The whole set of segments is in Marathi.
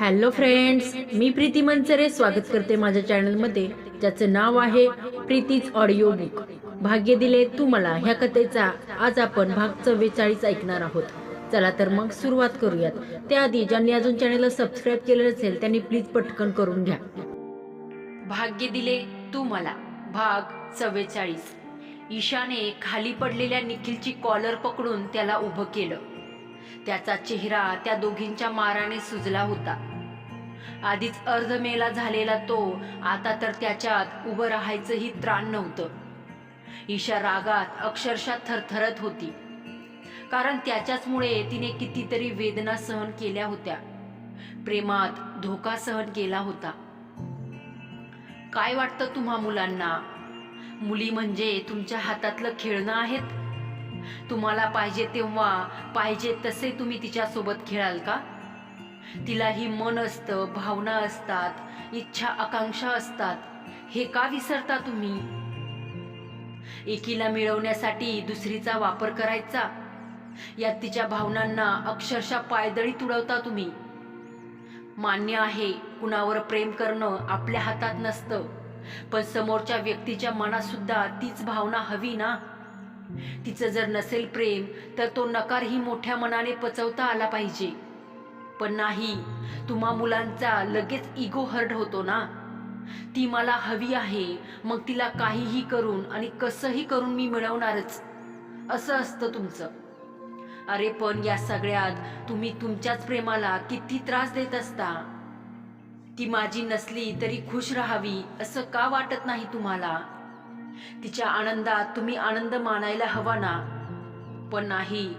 हॅलो फ्रेंड्स मी प्रीती मंचरे स्वागत करते माझ्या चॅनलमध्ये ज्याचं नाव आहे प्रीतीज ऑडिओ बुक भाग्य दिले तू मला ह्या कथेचा. आज आपण भाग चव्वेचाळीस ऐकणार आहोत. चला तर मग सुरुवात करूयात. त्याआधी ज्यांनी अजून चॅनलला सबस्क्राईब केलं नसेल त्यांनी प्लीज पटकन करून घ्या. भाग्य दिले तू मला. भाग चव्वेचाळीस. ईशाने खाली पडलेल्या निखिलची कॉलर पकडून त्याला उभं केलं. त्याचा चेहरा त्या दोघींच्या माराने सुजला होता. आधीच अर्धमेला झालेला तो आता तर त्याच्यात उभं राहायचंही त्राण नव्हतं. ईशा रागात अक्षरशः थरथरत होती. कारण त्याच्याचमुळे तिने कितीतरी वेदना सहन केल्या होत्या. प्रेमात धोका सहन केला होता. काय वाटतं तुम्हा मुलांना? मुली म्हणजे तुमच्या हातातलं खेळणं आहेत? तुम्हाला पाहिजे तेव्हा पाहिजे तसे तुम्ही तिच्यासोबत खेळाल का? तिलाही मन असतं भावना असतात इच्छा आकांक्षा असतात. हे का विसरता तुम्ही? एकीला मिळवण्यासाठी दुसरीचा वापर करायचा. यात तिच्या भावनांना अक्षरशः पायदळी तुडवता तुम्ही. मान्य आहे कुणावर प्रेम करणं आपल्या हातात नसतं. पण समोरच्या व्यक्तीच्या मनात सुद्धा तीच भावना हवी ना? तिचं जर नसेल प्रेम तर तो नकारही मोठ्या मनाने पचवता आला पाहिजे. पण नाही. तुम्हा मुलांचा लगेच इगो हर्ट होतो ना. ती मला हवी आहे मग तिला काहीही करून आणि कसंही करून मी मिळवणारच. असं असतं तुमचं. अरे पण या सगळ्यात तुम्ही तुमच्याच प्रेमाला किती त्रास देत असता. ती माझी नसली तरी खुश राहावी असं का वाटत नाही तुम्हाला? तिच्या आनंदात तुम्ही आनंद मानायला हवा ना. पण नाही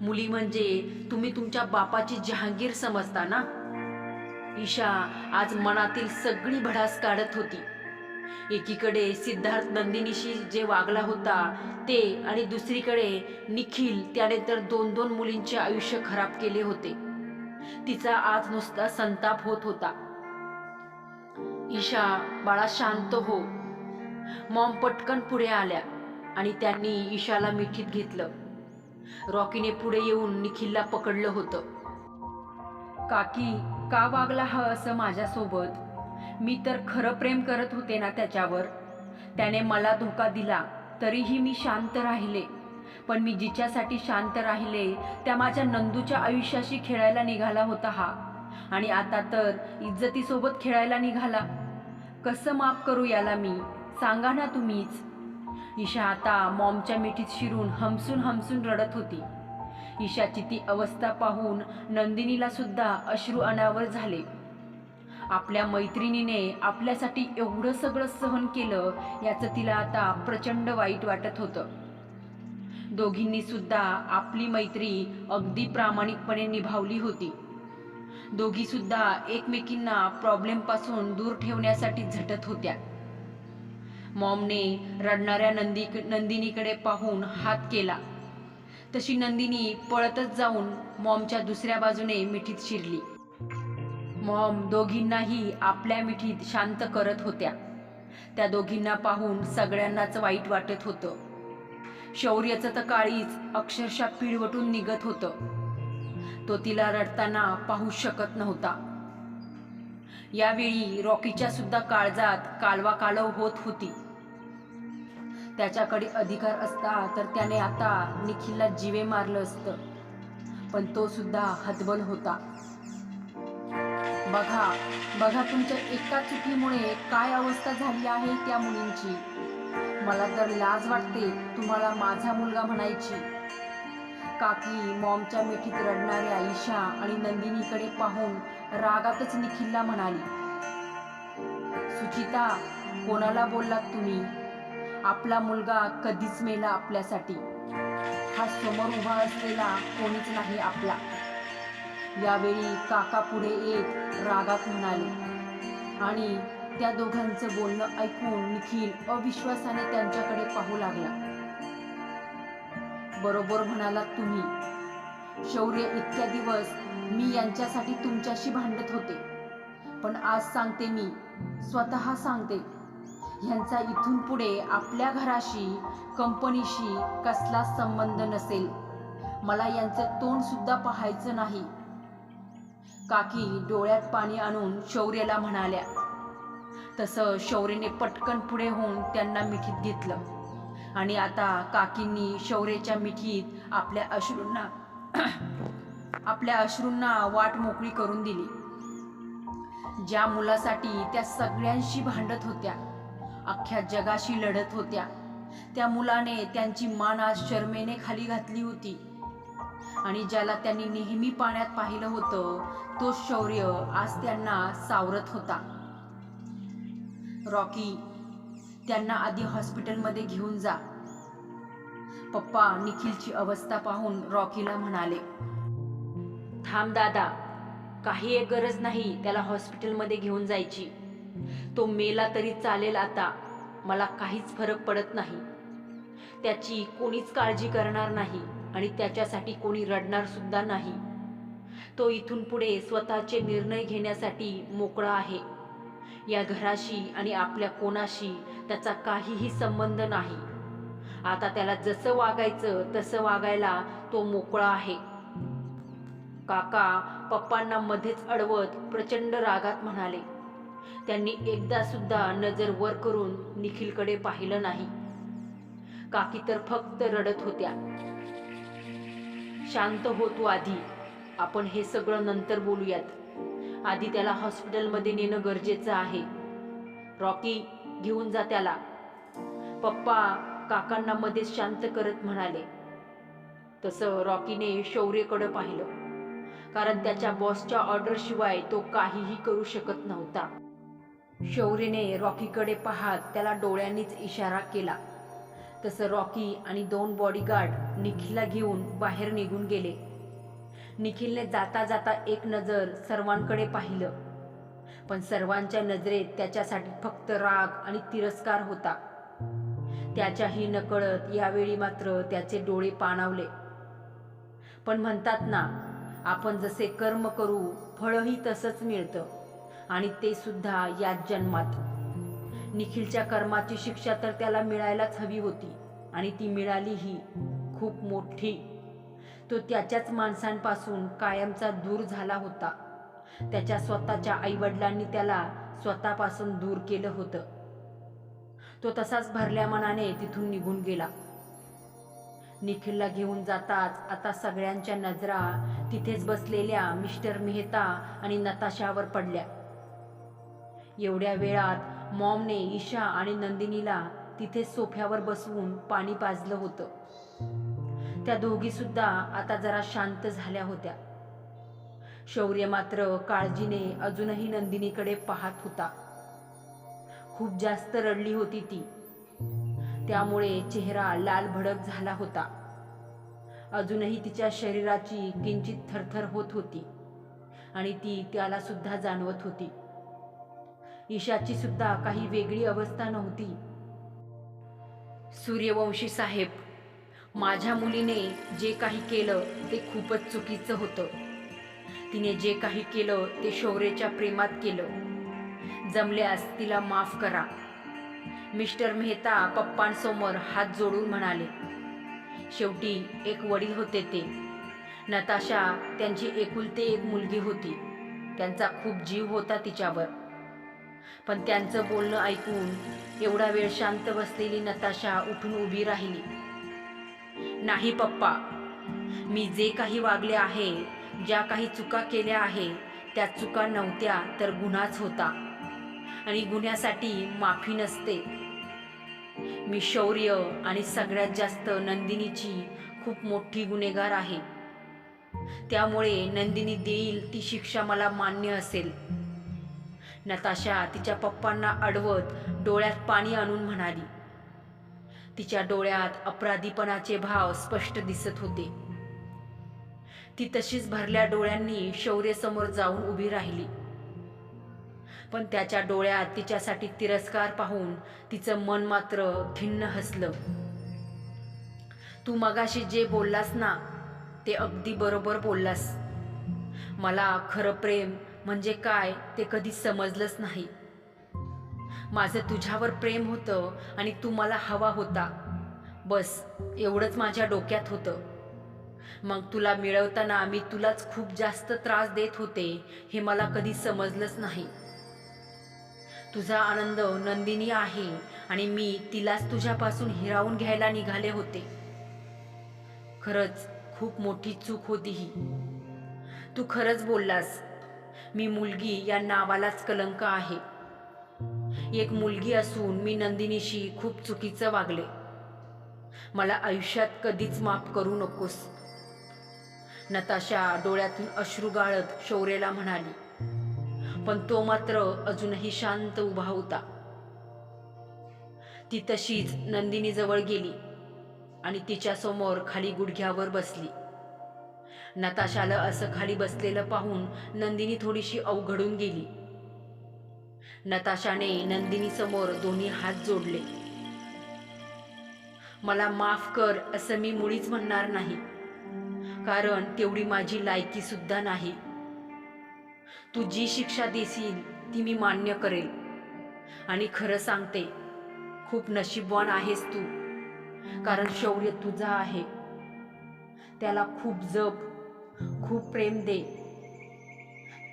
मुली म्हणजे तुम्ही तुमच्या बापाची जहांगीर समजता ना? ईशा आज मनातील सगळी भडास काढत होती. एकीकडे सिद्धार्थ नंदिनीशी जे वागला होता ते आणि दुसरीकडे निखिल त्याने तर दोन दोन मुलींचे आयुष्य खराब केले होते. तिचा आज नुसता संताप होत होता. ईशा बाळा शांत हो. मॉम पटकन पुढे आल्या आणि त्यांनी ईशाला मिठीत घेतलं. रॉकीने पुढे येऊन निखिलला पकडलं होतं. काकी का वागला हा असं माझ्यासोबत? मी तर खरं प्रेम करत होते ना त्याच्यावर. त्याने मला धोका दिला तरीही मी शांत राहिले. पण मी जिच्यासाठी शांत राहिले त्या माझ्या नंदूच्या आयुष्याशी खेळायला निघाला होता हा. आणि आता तर इज्जतीसोबत खेळायला निघाला. कसं माफ करू याला मी? सांगा ना तुम्हीच. ईशा आता मॉमच्या मिठीत शिरून हमसून हमसून रडत होती. ईशाची ती अवस्था पाहून नंदिनीला सुद्धा अश्रू अनावर झाले. आपल्या मैत्रिणीने आपल्यासाठी एवढं सगळं सहन केलं याचं तिला आता प्रचंड वाईट वाटत होतं. दोघींनी सुद्धा आपली मैत्री अगदी प्रामाणिकपणे निभावली होती. दोघी सुद्धा एकमेकींना प्रॉब्लेमपासून दूर ठेवण्यासाठी झटत होत्या. मॉमने रडणाऱ्या नंदी नंदिनीकडे पाहून हात केला. तशी नंदिनी पळतच जाऊन मॉमच्या दुसऱ्या बाजूने मिठीत शिरली. मॉम दोघींनाही आपल्या मिठीत शांत करत होत्या. त्या दोघींना पाहून सगळ्यांनाच वाईट वाटत होतं. शौर्याचं तर काळीच अक्षरशः पिळवटून निघत होतं. तो तिला रडताना पाहू शकत नव्हता. यावेळी रॉकीच्या सुद्धा काळजात कालवा कालव होत होती. त्याच्याकडे अधिकार असता तर त्याने आता निखिलला जीवे मारलं असतं. पण तो सुद्धा हतबल होता. बघा बघा तुमच्या एका चुकीमुळे काय अवस्था झाली आहे त्या मुलींची. मला तर लाज वाटते तुम्हाला माझा मुलगा म्हणायची. काकी मॉमच्या मिठीत रडणाऱ्या ईशा आणि नंदिनीकडे पाहून रागातच निखिलला म्हणाली सुचिता कोणाला बोललात तुम्ही? आपला मुलगा कधीच मेला आपल्यासाठी. हा समोर उभा असलेला कोणीच नाही आपला. यावेळी काका पुढे येत रागात म्हणाले. आणि त्या दोघांचं बोलणं ऐकून निखिल अविश्वासाने त्यांच्याकडे पाहू लागला. बरोबर म्हणालात तुम्ही. शौर्य इतक्या दिवस मी यांच्यासाठी तुमच्याशी भांडत होते. पण आज सांगते मी. स्वतः सांगते. ह्यांचा इथून पुढे आपल्या घराशी कंपनीशी कसलाच संबंध नसेल. मला यांचं तोंडसुद्धा पाहायचं नाही. काकी डोळ्यात पाणी आणून शौर्यला म्हणाल्या. तसं शौर्यने पटकन पुढे होऊन त्यांना मिठीत घेतलं. आणि आता काकींनी शौर्याच्या मिठीत आपल्या अश्रूंना आपल्या अश्रूंना वाट मोकळी करून दिली. ज्या मुलासाठी त्या सगळ्यांशी भांडत होत्या. अख्ख्या जगाशी लढत होत्या. त्या मुलाने त्यांची मान आज शर्मेने खाली घातली होती. आणि ज्याला त्यांनी नेहमी पाण्यात पाहिलं होतं तो शौर्य आज त्यांना सावरत होता. रॉकी त्यांना आधी हॉस्पिटलमध्ये घेऊन जा. पप्पा निखिलची अवस्था पाहून रॉकीला म्हणाले थांब दादा काही एक गरज नाही त्याला हॉस्पिटलमध्ये घेऊन जायची. तो मेला तरी चालेल आता. मला काहीच फरक पडत नाही. त्याची कोणीच काळजी करणार नाही आणि त्याच्यासाठी कोणी रडणार सुद्धा नाही. तो इथून पुढे स्वतःचे निर्णय घेण्यासाठी मोकळा आहे. या घराशी आणि आपल्या कोणाशी त्याचा काहीही संबंध नाही. आता त्याला जसं वागायचं तसं वागायला तो मोकळा आहे. काका पप्पांना मध्येच अडवत प्रचंड रागात म्हणाले त्यांनी एकदा सुद्धा नजर वर करून निखिलकडे पाहिलं नाही. काकी तर फक्त रडत होत्या. शांत होतो आधी. आपण हे सगळं नंतर बोलूयात. आधी त्याला हॉस्पिटलमध्ये नेणं गरजेचं आहे. रॉकी घेऊन जा त्याला. पप्पा काकांना मध्येच शांत करत म्हणाले. तसं रॉकीने शौर्यकडे पाहिलं. कारण त्याच्या बॉसच्या ऑर्डरशिवाय तो काहीही करू शकत नव्हता. शौर्यने रॉकीकडे पाहत त्याला डोळ्यांनीच इशारा केला. तसं रॉकी आणि दोन बॉडीगार्ड निखिलला घेऊन बाहेर निघून गेले. निखिलने जाता जाता एक नजर सर्वांकडे पाहिलं. पण सर्वांच्या नजरेत त्याच्यासाठी फक्त राग आणि तिरस्कार होता. त्याच्याही नकळत यावेळी मात्र त्याचे डोळे पाणावले. पण म्हणतात ना आपण जसे कर्म करू फळही तसंच मिळतं. आणि ते सुद्धा याच जन्मात. निखिलच्या कर्माची शिक्षा तर त्याला मिळायलाच हवी होती आणि ती मिळालीही खूप मोठी. तो त्याच्याच माणसांपासून कायमचा दूर झाला होता. त्याच्या स्वतःच्या आईवडिलांनी त्याला स्वतःपासून दूर केलं होतं. तो तसाच भरल्या मनाने तिथून निघून गेला. निखिलला घेऊन जाताच आता सगळ्यांच्या नजरा तिथेच बसलेल्या मिस्टर मेहता आणि नताशावर पडल्या. एवढ्या वेळात मॉमने ईशा आणि नंदिनीला तिथे सोफ्यावर बसवून पाणी पाजलं होतं. त्या दोघी सुद्धा आता जरा शांत झाल्या होत्या. शौर्य मात्र काळजीने अजूनही नंदिनीकडे पाहत होता. खूप जास्त रडली होती ती. त्यामुळे चेहरा लाल भडक झाला होता. अजूनही तिच्या शरीराची किंचित थरथर होत होती आणि ती त्याला सुद्धा जाणवत होती. ईशाची सुद्धा काही वेगळी अवस्था नव्हती. सूर्यवंशी साहेब माझ्या मुलीने जे काही केलं ते खूपच चुकीचं होतं. तिने जे काही केलं ते शौर्याच्या प्रेमात केलं. जमल्यास तिला माफ करा. मिस्टर मेहता पप्पांसमोर हात जोडून म्हणाले. शेवटी एक वडील होते ते. नताशा त्यांची एकुलते एक मुलगी होती. त्यांचा खूप जीव होता तिच्यावर. पण त्यांचं बोलणं ऐकून एवढा वेळ शांत बसलेली नताशा उठून उभी राहिली. नाही पप्पा. मी जे काही वागले आहे ज्या काही चुका केल्या आहे त्या चुका नव्हत्या तर गुन्हाच होता. आणि गुन्ह्यासाठी माफी नसते. मी शौर्य आणि सगळ्यात जास्त नंदिनीची खूप मोठी गुन्हेगार आहे. त्यामुळे नंदिनी देईल ती शिक्षा मला मान्य असेल. नताशा तिच्या पप्पांना अडवत डोळ्यात पाणी आणून म्हणाली. तिच्या डोळ्यात अपराधीपणाचे भाव स्पष्ट दिसत होते. ती तशीच भरल्या डोळ्यांनी शौर्यसमोर जाऊन उभी राहिली. पण त्याच्या डोळ्यात तिच्यासाठी तिरस्कार पाहून तिचं मन मात्र खिन्न हसलं. तू मगाशी जे बोललास ना ते अगदी बरोबर बोललास. मला खरं प्रेम म्हणजे काय ते कधी समजलंच नाही. माझं तुझ्यावर प्रेम होतं आणि तू मला हवा होता. बस एवढंच माझ्या डोक्यात होतं. मग तुला मिळवताना मी तुलाच खूप जास्त त्रास देत होते हे मला कधी समजलंच नाही. तुझा आनंद नंदिनी आहे आणि मी तिलाच तुझ्यापासून हिरावून घ्यायला निघाले होते. खरंच खूप मोठी चूक होती ही तू खरंच बोललास मी मुलगी या नावालाच कलंक आहे. एक मुलगी असून मी नंदिनीशी खूप चुकीचं वागले. मला आयुष्यात कधीच माफ करू नकोस. नताशा डोळ्यातून अश्रू गाळत शौर्यला म्हणाली. पण तो मात्र अजूनही शांत उभा होता. ती तशीच नंदिनीजवळ गेली आणि तिच्या समोर खाली गुडघ्यावर बसली. नताशाला असं खाली बसलेलं पाहून नंदिनी थोडीशी अवघडून गेली. नताशाने नंदिनी समोर दोन्ही हात जोडले. मला माफ कर असं मी मुळीच म्हणणार नाही. कारण तेवढी माझी लायकी सुद्धा नाही. तू जी शिक्षा देशील ती मी मान्य करेल. आणि खरं सांगते खूप नशीबवान आहेस तू. कारण शौर्य तुझा आहे. त्याला खूप जप खूप प्रेम दे.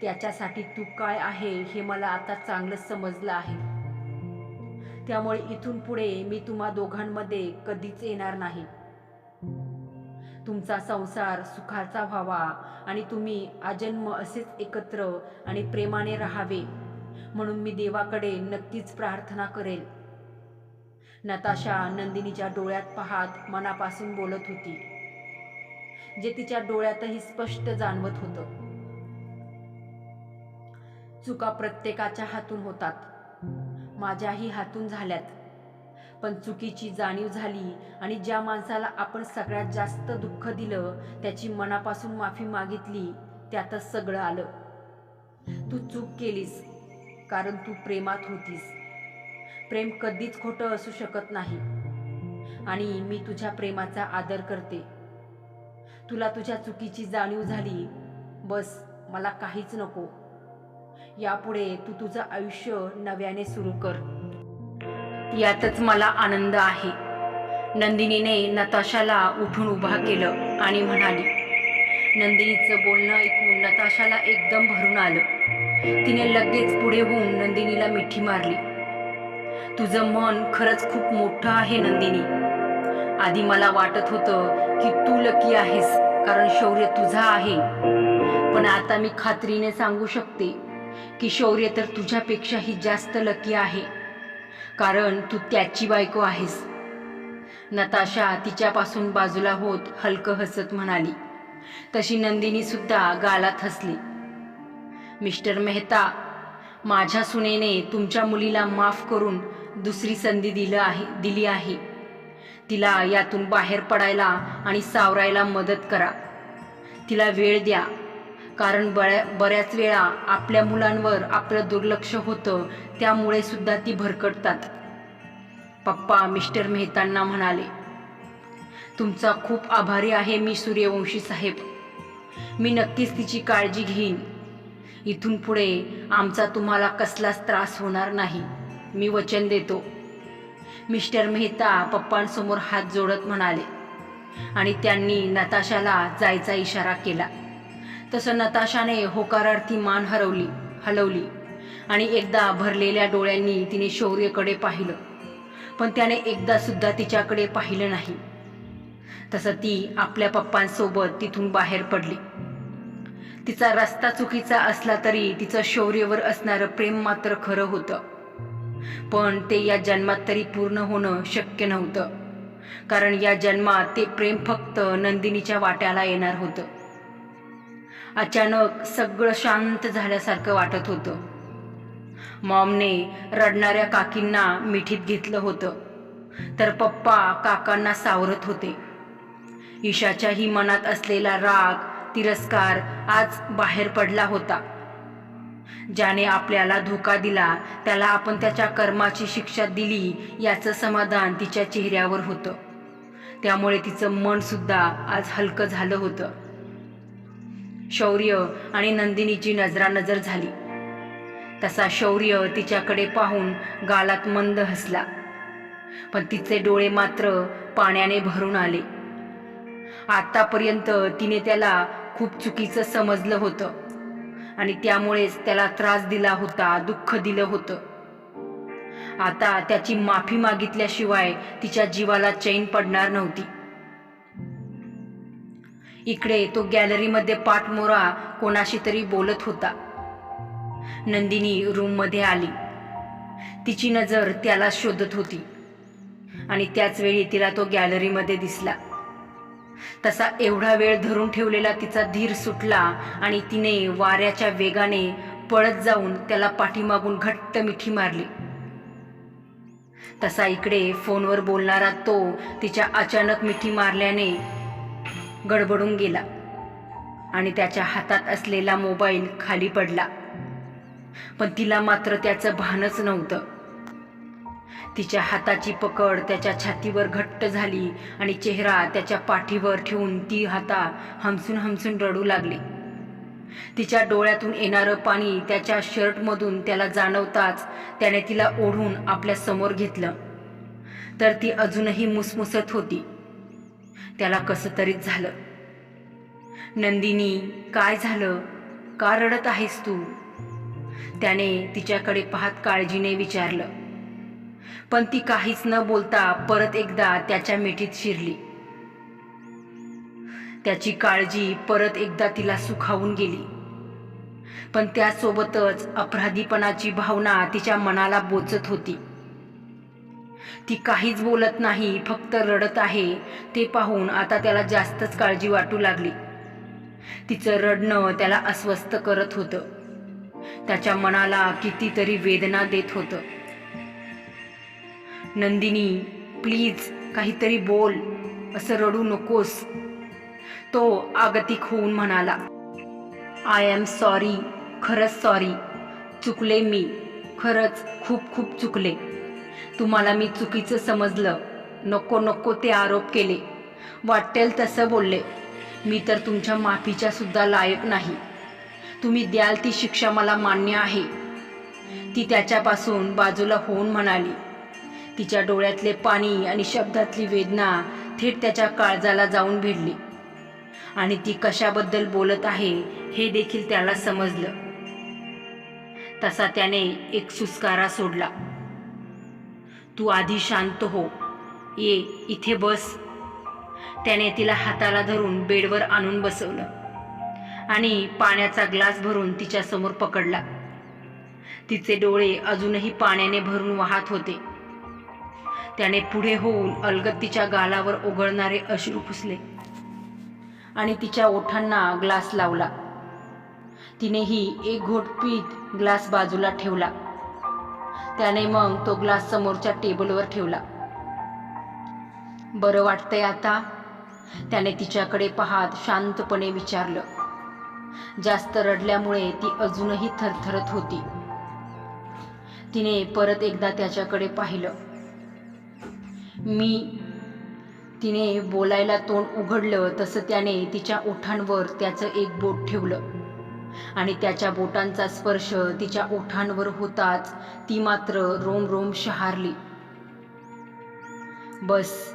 त्याच्यासाठी तू काय आहे हे मला आता चांगलंच समजलं आहे. त्यामुळे इथून पुढे मी तुम्हा दोघांमध्ये कधीच येणार नाही. तुमचा संसार सुखाचा व्हावा आणि तुम्ही आजन्म असेच एकत्र आणि प्रेमाने राहावे म्हणून मी देवाकडे नक्कीच प्रार्थना करेल. नताशा नंदिनीच्या डोळ्यात पाहत मनापासून बोलत होती. जे तिच्या डोळ्यातही स्पष्ट जाणवत होतं. चुका प्रत्येकाच्या हातून होतात. माझ्याही हातून झाल्यात. पण चुकीची जाणीव झाली आणि ज्या माणसाला आपण सगळ्यात जास्त दुःख दिलं त्याची मनापासून माफी मागितली त्यातच सगळं आलं. तू चूक केलीस कारण तू प्रेमात होतीस. प्रेम कधीच खोटं असू शकत नाही. आणि मी तुझ्या प्रेमाचा आदर करते. तुला तुझ्या चुकीची जाणीव झाली. बस मला काहीच नको. यापुढे तू तुझं आयुष्य नव्याने सुरू कर. यातच मला आनंद आहे. नंदिनीने नताशाला उठून उभा केलं आणि म्हणाली नंदिनीचं बोलणं ऐकून नताशाला एकदम भरून आलं. तिने लगेच पुढे होऊन नंदिनीला मिठी मारली. तुझं मन खरंच खूप मोठं आहे नंदिनी. आधी मला वाटत होतं की तू लकी आहेस कारण शौर्य तुझा आहे. पण आता मी खात्रीने सांगू शकते की शौर्य तर तुझ्यापेक्षाही जास्त लकी आहे कारण तू त्याची बायको आहेस. नताशा तिच्यापासून बाजूला होत हलकं हसत म्हणाली. तशी नंदिनी सुद्धा गालात हसली. मिस्टर मेहता माझ्या सुनेने तुमच्या मुलीला माफ करून दुसरी संधी दिलं आहे दिली आहे. तिला यातून बाहेर पडायला आणि सावरायला मदत करा. तिला वेळ द्या. कारण बऱ्या बऱ्याच वेळा आपल्या मुलांवर आपलं दुर्लक्ष होतं त्यामुळे सुद्धा ती भरकटतात. पप्पा मिस्टर मेहतांना म्हणाले तुमचा खूप आभारी आहे मी सूर्यवंशी साहेब. मी नक्कीच तिची काळजी घेईन. इथून पुढे आमचा तुम्हाला कसलाच त्रास होणार नाही. मी वचन देतो. मिस्टर मेहता पप्पांसमोर हात जोडत म्हणाले. आणि त्यांनी नताशाला जायचा इशारा केला. तसं नताशाने होकारार्थी मान हरवली हलवली आणि एकदा भरलेल्या डोळ्यांनी तिने शौर्यकडे पाहिलं. पण त्याने एकदा सुद्धा तिच्याकडे पाहिलं नाही. तसं ती आपल्या पप्पांसोबत तिथून बाहेर पडली. तिचा रस्ता चुकीचा असला तरी तिचं शौर्यवर असणारं प्रेम मात्र खरं होतं. पण ते या जन्मात तरी पूर्ण होणं शक्य नव्हतं. कारण या जन्मात ते प्रेम फक्त नंदिनीच्या वाट्याला येणार होतं. अचानक सगळं शांत झाल्यासारखं वाटत होतं. मॉमने रडणाऱ्या काकींना मिठीत घेतलं होतं. तर पप्पा काकांना सावरत होते. ईशाच्याही मनात असलेला राग तिरस्कार आज बाहेर पडला होता. ज्याने आपल्याला धोका दिला त्याला आपण त्याच्या कर्माची शिक्षा दिली याचं समाधान तिच्या चेहऱ्यावर होतं. त्यामुळे तिचं मन सुद्धा आज हलकं झालं होतं. शौर्य आणि नंदिनीची नजरानजर झाली. तसा शौर्य तिच्याकडे पाहून गालात मंद हसला. पण तिचे डोळे मात्र पाण्याने भरून आले. आतापर्यंत तिने त्याला खूप चुकीचं समजलं होतं. आणि त्यामुळेच त्याला त्रास दिला होता दुःख दिलं होतं. आता त्याची माफी मागितल्याशिवाय तिच्या जीवाला चैन पडणार नव्हती. इकडे तो गॅलरीमध्ये पाठमोरा कोणाशी तरी बोलत होता. नंदिनी रूममध्ये आली. तिची नजर त्याला शोधत होती आणि त्याच वेळी तिला तो गॅलरीमध्ये दिसला. तसा एवढा वेळ धरून ठेवलेला तिचा धीर सुटला आणि तिने वाऱ्याच्या वेगाने पळत जाऊन त्याला पाठीमागून घट्ट मिठी मारली. तसा इकडे फोनवर बोलणारा तो तिच्या अचानक मिठी मारल्याने गडबडून गेला आणि त्याच्या हातात असलेला मोबाईल खाली पडला. पण तिला मात्र त्याचं भानच नव्हतं. तिच्या हाताची पकड त्याच्या छातीवर घट्ट झाली आणि चेहरा त्याच्या पाठीवर ठेवून ती हाता हमसून हमसून रडू लागली. तिच्या डोळ्यातून येणारं पाणी त्याच्या शर्टमधून त्याला जाणवताच त्याने तिला ओढून आपल्यासमोर घेतलं. तर ती अजूनही मुसमुसत होती. त्याला कसं तरीच झालं. नंदिनी काय झालं? का रडत आहेस तू? त्याने तिच्याकडे पाहत काळजीने विचारलं. पण ती काहीच न बोलता परत एकदा त्याच्या मिठीत शिरली. त्याची काळजी परत एकदा तिला सुखावून गेली. पण त्यासोबतच अपराधीपणाची भावना तिच्या मनाला बोचत होती. ती काहीच बोलत नाही फक्त रडत आहे ते पाहून आता त्याला जास्तच काळजी वाटू लागली. तिचं रडणं त्याला अस्वस्थ करत होतं. त्याच्या मनाला कितीतरी वेदना देत होतं. नंदिनी प्लीज काहीतरी बोल असं रडू नकोस. तो आगतिक होऊन म्हणाला आय एम सॉरी खरंच सॉरी चुकले मी खरंच खूप खूप चुकले. तुम्हाला मी चुकीचं समजलं. नको नको ते आरोप केले. वाटेल तसं बोलले. मी तर तुमच्या माफीच्या सुद्धा लायक नाही. तुम्ही द्याल ती शिक्षा मला मान्य आहे. ती त्याच्यापासून बाजूला होऊन म्हणाली तिच्या डोळ्यातले पाणी आणि शब्दातली वेदना थेट त्याच्या काळजाला जाऊन भिडली. आणि ती कशाबद्दल बोलत आहे हे देखील त्याला समजलं. तसा त्याने एक सुस्कारा सोडला. तू आधी शांत हो. ये इथे बस. त्याने तिला हाताला धरून बेडवर आणून बसवलं. आणि पाण्याचा ग्लास भरून तिच्यासमोर पकडला. तिचे डोळे अजूनही पाण्याने भरून वाहत होते. त्याने पुढे होऊन अलगद तिच्या गालावर ओघळणारे अश्रू पुसले. आणि तिच्या ओठांना ग्लास लावला. तिनेही एक घोट पीत ग्लास बाजूला ठेवला. त्याने मग तो ग्लास समोरच्या टेबलवर ठेवला. बरं वाटतंय आता? त्याने तिच्याकडे पाहत शांतपणे विचारलं. जास्त रडल्यामुळे ती अजूनही थरथरत होती. तिने परत एकदा त्याच्याकडे पाहिलं. मी तिने बोलायला तोंड उघडलं तसं त्याने तिच्या ओठांवर त्याचं एक बोट ठेवलं. आणि त्याच्या बोटांचा स्पर्श तिच्या ओठांवर होताच ती मात्र रोम रोम शहारली. बस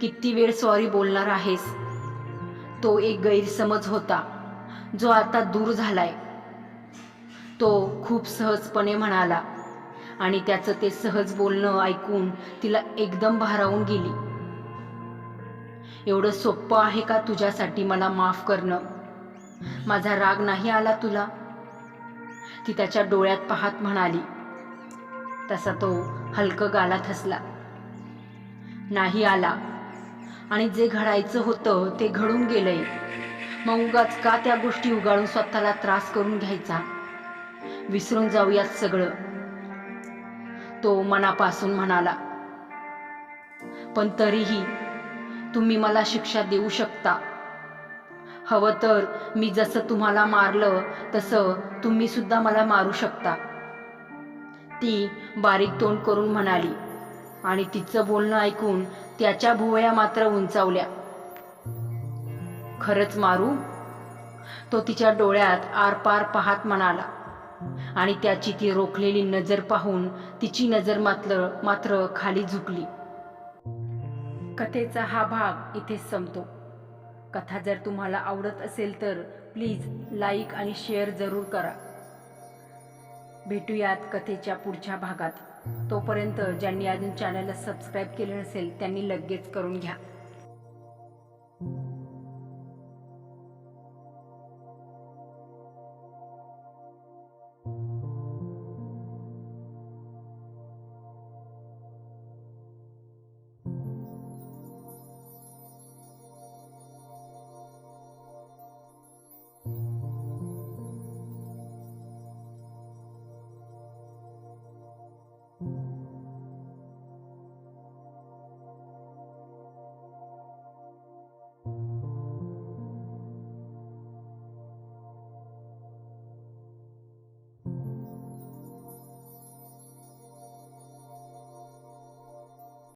किती वेळ सॉरी बोलणार आहेस? तो एक गैरसमज होता जो आता दूर झालाय. तो खूप सहजपणे म्हणाला आणि त्याचं ते सहज बोलणं ऐकून तिला एकदम भारावून गेली. एवढं सोपं आहे का तुझ्यासाठी मला माफ करणं? माझा राग नाही आला तुला? ती त्याच्या डोळ्यात पाहत म्हणाली. तसा तो हलकं गालात हसला. नाही आला. आणि जे घडायचं होतं ते घडून गेलंय. मग उगाच का त्या गोष्टी उगाळून स्वतःला त्रास करून घ्यायचा? विसरून जाऊयात सगळं. तो मनापासून म्हणाला पण तरीही तुम्ही मला शिक्षा देऊ शकता. हवं तर मी जसं तुम्हाला मारलं तसं तुम्ही सुद्धा मला मारू शकता. ती बारीक तोंड करून म्हणाली आणि तिचं बोलणं ऐकून त्याच्या भुवया मात्र उंचावल्या. खरंच मारू? तो तिच्या डोळ्यात आरपार पाहत म्हणाला. आणि त्याची ती रोखलेली नजर पाहून तिची नजर मात्र मात्र खाली झुकली. कथेचा हा भाग इथेच संपतो. कथा जर तुम्हाला आवडत असेल तर प्लीज लाईक आणि शेअर जरूर करा. भेटूयात कथेच्या पुढच्या भागात. तोपर्यंत ज्यांनी अजून चॅनलला सबस्क्राईब केले नसेल त्यांनी लगेच करून घ्या.